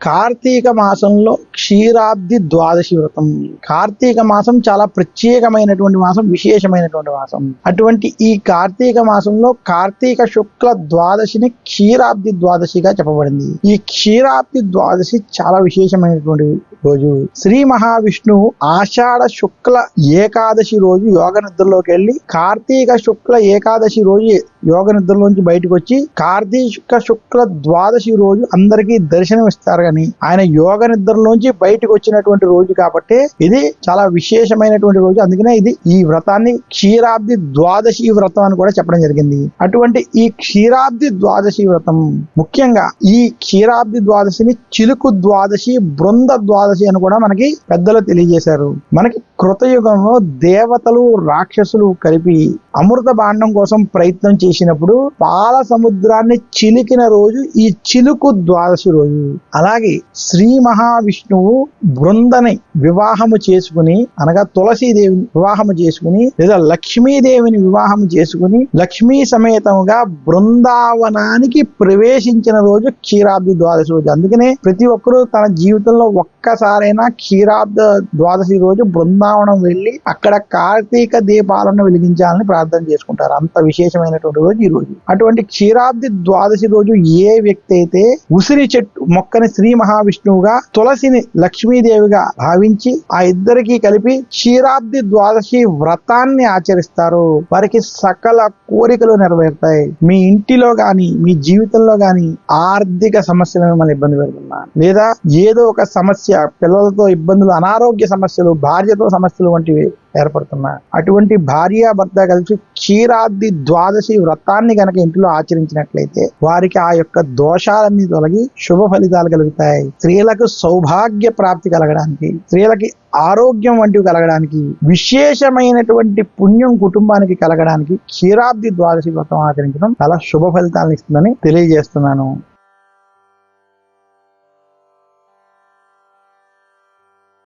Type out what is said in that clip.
కార్తీక మాసంలో క్షీరాబ్ది ద్వాదశి వ్రతం. కార్తీక మాసం చాలా ప్రత్యేకమైనటువంటి మాసం విశేషమైనటువంటి మాసం. అటువంటి ఈ కార్తీక మాసంలో కార్తీక శుక్ల ద్వాదశిని క్షీరాబ్ది ద్వాదశిగా చెప్పబడింది. ఈ క్షీరాబ్ది ద్వాదశి చాలా విశేషమైనటువంటి రోజు. శ్రీ మహావిష్ణువు ఆషాఢ శుక్ల ఏకాదశి రోజు యోగ నిద్రలోకి వెళ్ళి కార్తీక శుక్ల ఏకాదశి రోజు యోగ నిద్రలోంచి బయటకు వచ్చి కార్తీక శుక్ల ద్వాదశి రోజు అందరికీ దర్శనం ఇస్తారు కానీ ఆయన యోగ నిద్రలోంచి బయటకు వచ్చినటువంటి రోజు కాబట్టి ఇది చాలా విశేషమైనటువంటి రోజు. అందుకనే ఇది ఈ వ్రతాన్ని క్షీరాబ్ది ద్వాదశి వ్రతం అని కూడా చెప్పడం జరిగింది. అటువంటి ఈ క్షీరాబ్ది ద్వాదశి వ్రతం ముఖ్యంగా ఈ క్షీరాబ్ది ద్వాదశిని చిలుకు ద్వాదశి బృంద ద్వాదశి అని కూడా మనకి పెద్దలు తెలియజేశారు. మనకి కృతయుగంలో దేవతలు రాక్షసులు కలిపి అమృత బాండం కోసం ప్రయత్నం చేసినప్పుడు పాల సముద్రాన్ని చిలికిన రోజు ఈ చిలుకు ద్వాదశి రోజు. అలాగే శ్రీ మహావిష్ణువు బృందని వివాహము చేసుకుని అనగా తులసీదేవిని వివాహము చేసుకుని లేదా లక్ష్మీదేవిని వివాహము చేసుకుని లక్ష్మీ సమేతముగా బృందావనానికి ప్రవేశించిన రోజు క్షీరాబ్ది ద్వాదశి రోజు. అందుకనే ప్రతి ఒక్కరూ తన జీవితంలో ఒక్కసారైనా క్షీరాబ్ద ద్వాదశి రోజు బృందావనం వెళ్ళి అక్కడ కార్తీక దీపాలను వెలిగించాలని ప్రార్థన చేసుకుంటారు. అంత విశేషమైనటువంటి రోజు ఈ రోజు. అటువంటి క్షీరాబ్ది ద్వాదశి రోజు ఏ వ్యక్తి అయితే ఉసిరి చెట్టు మొక్కని శ్రీ మహావిష్ణువుగా తులసిని లక్ష్మీదేవిగా భావించి ఆ ఇద్దరికి కలిపి క్షీరాబ్ది ద్వాదశి వ్రతాన్ని ఆచరిస్తారు. వారికి సకల కోరికలు నెరవేరుతాయి. మీ ఇంటిలో గాని మీ జీవితంలో గాని ఆర్థిక సమస్యలు మిమ్మల్ని ఇబ్బంది పెడుతున్నా. లేదా ఏదో ఒక సమస్య పిల్లలతో ఇబ్బందులు అనారోగ్య సమస్యలు భార్యతో సమస్యలు వంటివి ఏర్పడుతున్నా. అటువంటి భార్య భర్త కలిసి క్షీరాద్ది ద్వాదశి వ్రతాన్ని గనక ఇంట్లో ఆచరించినట్లయితే వారికి ఆ యొక్క దోషాలన్నీ తొలగి శుభ ఫలితాలు కలుగుతాయి. స్త్రీలకు సౌభాగ్య ప్రాప్తి కలగడానికి స్త్రీలకి ఆరోగ్యం వంటివి కలగడానికి విశేషమైనటువంటి పుణ్యం కుటుంబానికి కలగడానికి క్షీరాబ్ది ద్వాదశి వ్రతం ఆచరించడం చాలా శుభ ఫలితాలను ఇస్తుందని తెలియజేస్తున్నాను.